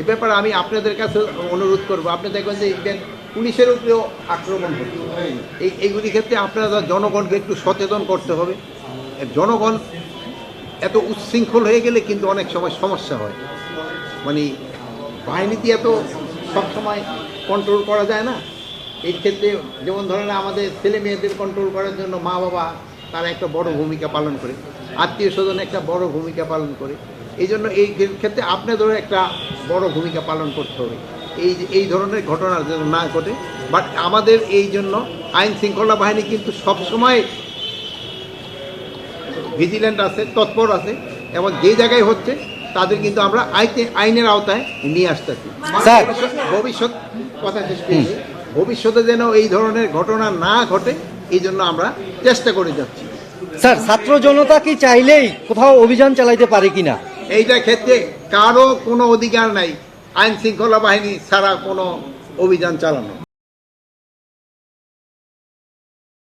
এ ব্যাপারে আমি আপনাদের কাছে অনুরোধ করব। আপনি দেখবেন যে ইভেন পুলিশের উপরেও আক্রমণ হচ্ছে। এই এইগুলি ক্ষেত্রে আপনারা জনগণকে একটু সচেতন করতে হবে। জনগণ এত উচ্ছৃঙ্খল হয়ে গেলে কিন্তু অনেক সময় সমস্যা হয়। মানে বাহিনীতে এত সবসময় কন্ট্রোল করা যায় না। এই ক্ষেত্রে যেমন ধরেন আমাদের ছেলে মেয়েদের কন্ট্রোল করার জন্য মা বাবা তারা একটা বড় ভূমিকা পালন করে। আত্মীয় স্বজন একটা বড় ভূমিকা পালন করে। এই জন্য এই ক্ষেত্রে আপনাদেরও একটা বড় ভূমিকা পালন করতে হবে। এই এই ধরনের ঘটনা যেন না ঘটে। বাট আমাদের এই জন্য আইন শৃঙ্খলা বাহিনী কিন্তু সবসময় ভিজিল্যান্ট আছে তৎপর আছে এবং যে জায়গায় হচ্ছে তাদের কিন্তু আমরা আইতে আইনের আওতায় নিয়ে আসতেছি। ভবিষ্যৎ- কথা শেষ ভবিষ্যতে যেন এই ধরনের ঘটনা না ঘটে এই জন্য আমরা চেষ্টা করে যাচ্ছি। স্যার ছাত্র জনতা কি চাইলেই কোথাও অভিযান চালাইতে পারে কিনা? এইটা ক্ষেত্রে কারও কোনো অধিকার নাই। আইন শৃঙ্খলা বাহিনী ছাড়া কোনো অভিযান চালানো।